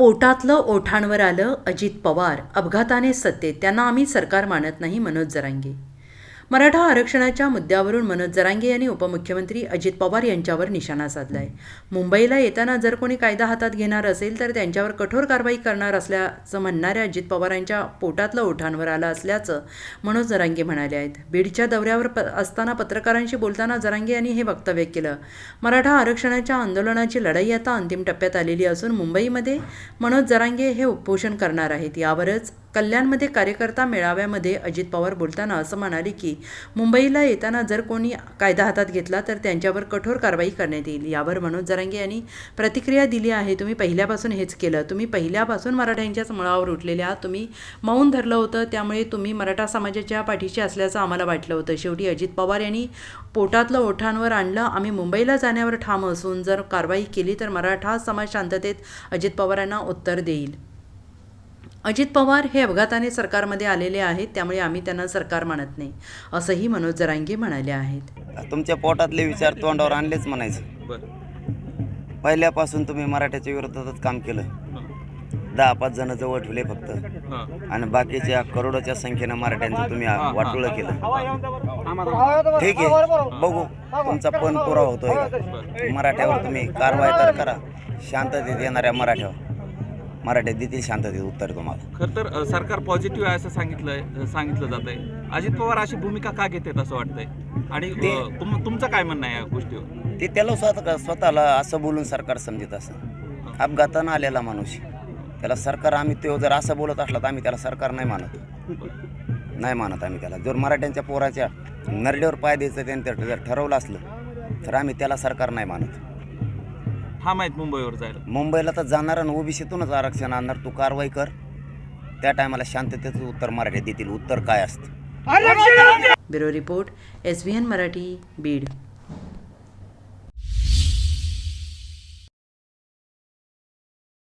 पोटातलं ओठांवर आलं अजित पवार. अपघाताने सत्तेत त्यांना आम्ही सरकार मानत नाही मनोज जरांगे. मराठा आरक्षणाच्या मुद्द्यावरून मनोज जरांगे यांनी उपमुख्यमंत्री अजित पवार यांच्यावर निशाणा साधलाय. मुंबईला येताना जर कोणी कायदा हातात घेणार असेल तर त्यांच्यावर कठोर कारवाई करणार असल्याचं म्हणणाऱ्या अजित पवारांच्या पोटातलं ओठांवर आलं असल्याचं मनोज जरांगे म्हणाले आहेत. बीडच्या दौऱ्यावर प असताना पत्रकारांशी बोलताना जरांगे यांनी हे वक्तव्य केलं. मराठा आरक्षणाच्या आंदोलनाची लढाई आता अंतिम टप्प्यात आलेली असून मुंबईमध्ये मनोज जरांगे हे उपोषण करणार आहेत. यावरच कल्याणमध्ये कार्यकर्ता मेळाव्यामध्ये अजित पवार बोलताना असं म्हणाले की मुंबईला येताना जर कोणी कायदा हातात घेतला तर त्यांच्यावर कठोर कारवाई करण्यात येईल. यावर मनोज जरांगे यांनी प्रतिक्रिया दिली आहे. तुम्ही पहिल्यापासून हेच केलं. तुम्ही पहिल्यापासून मराठ्यांच्याच मुळावर उठलेले आहात. तुम्ही मौन धरलं होतं. त्यामुळे तुम्ही मराठा समाजाच्या पाठीशी असल्याचं आम्हाला वाटलं होतं. शेवटी अजित पवार यांनी पोटातलं ओठांवर आणलं. आम्ही मुंबईला जाण्यावर ठाम असून जर कारवाई केली तर मराठा समाज शांततेत अजित पवारांना उत्तर देईल. अजित पवार हे अपघाताने सरकारमध्ये आलेले आहेत त्यामुळे आम्ही त्यांना सरकार मानत नाही असंही मनोज जरांगे म्हणाले आहेत. तुमच्या पोटातले विचार तोंडावर आणलेच म्हणायचं. बर. पहिल्यापासून तुम्ही मराठ्याच्या विरोधातच काम केलं. दहा पाच जण जवळ ठेवले फक्त. आणि बाकीच्या करोडोच्या संख्येनं मराठ्यांचं तुम्ही वाटोळं केलं. ठीक आहे. बघू तुमचा पण पुरावा होतोय मराठ्यावर तुम्ही कारवाई तर करा. शांततेत येणाऱ्या मराठ्यावर. मराठ्यात देतील शांततेत उत्तर तुम्हाला. खर तर अ, सरकार पॉझिटिव्ह आहे असं सांगितलंय सांगितलं जात आहे अजित पवार अशी भूमिका का घेतात असं वाटतंय? आणि अ, तुम तुमचं काय म्हणणं आहे या गोष्टीवर? ते त्याला स्वतः स्वतःला असं बोलून सरकार समजत असं. अपघातानं आलेला माणूस. त्याला सरकार आम्ही तो जर असं बोलत असला तर आम्ही त्याला सरकार नाही मानत. नाही मानत आम्ही त्याला. जर मराठ्यांच्या पोराच्या नरड्यावर पाय द्यायचं त्यांनी जर ठरवलं असलं तर आम्ही त्याला सरकार नाही मानत. ठाम आहेत मुंबईवर जायला मुंबईला तर जाणार आणि ओबीसीतूनच आरक्षण आणणार. तू कारवाई कर. त्या टायमाला शांततेचं उत्तर मराठ्यात देतील. उत्तर काय असतं? Bureau report S V N Marathi Beed.